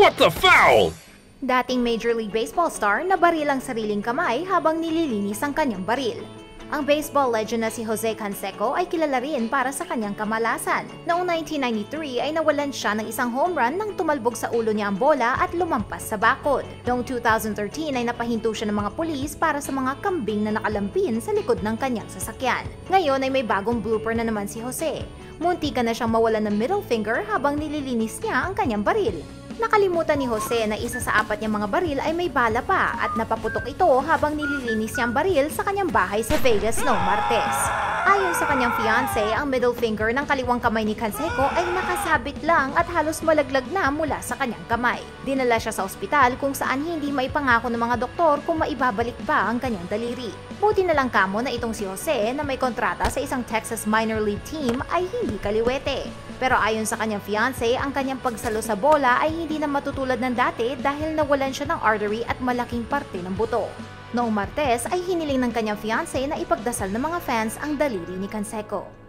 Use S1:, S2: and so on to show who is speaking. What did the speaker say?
S1: What the foul?
S2: Dating Major League Baseball star na baril ang sariling kamay habang nililinis ang kanyang baril. Ang baseball legend na si Jose Canseco ay kilala rin para sa kanyang kamalasan. Noong 1993 ay nawalan siya ng isang home run nang tumalbog sa ulo niya ang bola at lumampas sa bakod. Noong 2013 ay napahinto siya ng mga pulis para sa mga kambing na nakalampin sa likod ng kanyang sasakyan. Ngayon ay may bagong blooper na naman si Jose. Munti ka na siyang mawalan ng middle finger habang nililinis niya ang kanyang baril. Nakalimutan ni Jose na isa sa apat niyang mga baril ay may bala pa at napaputok ito habang nililinis niyang baril sa kanyang bahay sa Vegas noong Martes. Ayon sa kanyang fiance, ang middle finger ng kaliwang kamay ni Canseco ay nakasabit lang at halos malaglag na mula sa kanyang kamay. Dinala siya sa ospital kung saan hindi may pangako ng mga doktor kung maibabalik ba ang kanyang daliri. Buti na lang kamo na itong si Jose na may kontrata sa isang Texas minor league team ay hindi kaliwete. Pero ayon sa kanyang fiance, ang kanyang pagsalo sa bola ay hindi na matutulad ng dati dahil nawalan siya ng artery at malaking parte ng buto. Noong Martes ay hiniling ng kanyang fiance na ipagdasal ng mga fans ang daliri ni Canseco.